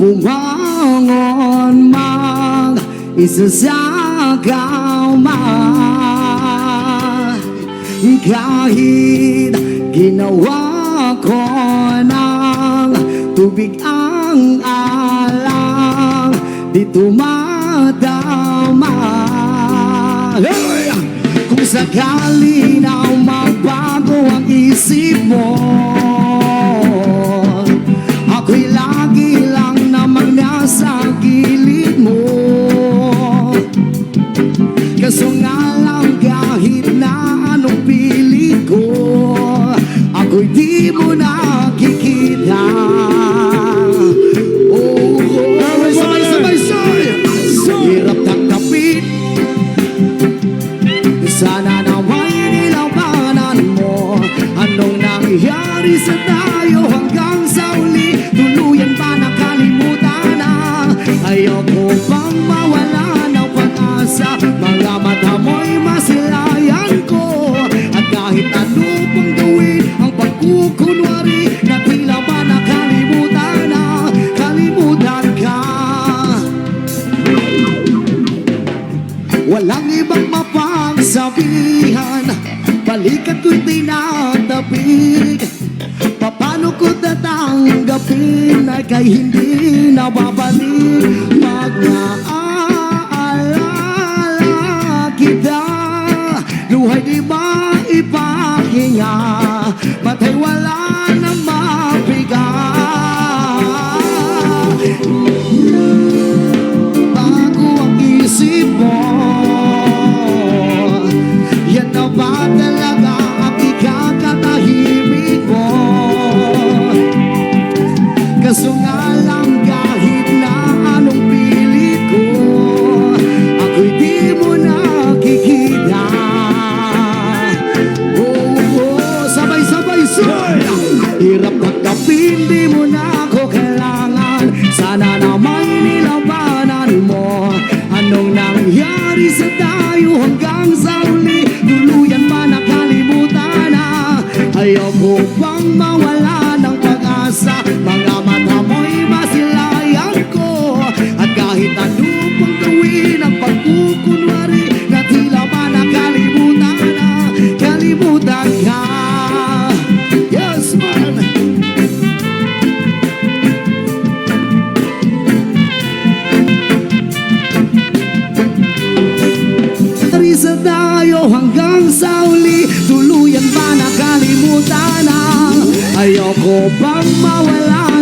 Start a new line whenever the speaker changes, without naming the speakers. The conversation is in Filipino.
bumangon mag isasagaw man kahit ginawa ko ng tubig ang alang di tumadama hey! kung sakali na magbago ang isip mo lang kahit na anong pilit ko Ako'y di mo nakikita. Oh, oh, sabay, sabay, sabay! Hirap tanggapin sana na may nilabanan mo. Anong nangyari sa tayo hanggang sa uli? Tuluyan ba nakalimutan na. Ayoko bang mawala pag-asa Mga mata mo'y masilayan ko. At kahit ano pang gawin ang pagkukunwari Na tila ba nakalimutan na Kalimutan ka. Walang ibang mapagsabihan Balikat ko'y tinatapig Paano ko tatanggapin Ay kay hindi na babalik Luhay di ba ipahinga Matay wala na Bang mawala ng pag-asa. Mga mata mo'y masilayan ko. At kahit ano pang gawin ang pagkukunwari Na tila ba nakalimutan na? Kalimutan ka. Yes man. Dari sa tayo hanggang sa uli. Tuluyan ba nakalimutan Ayoko bang mawala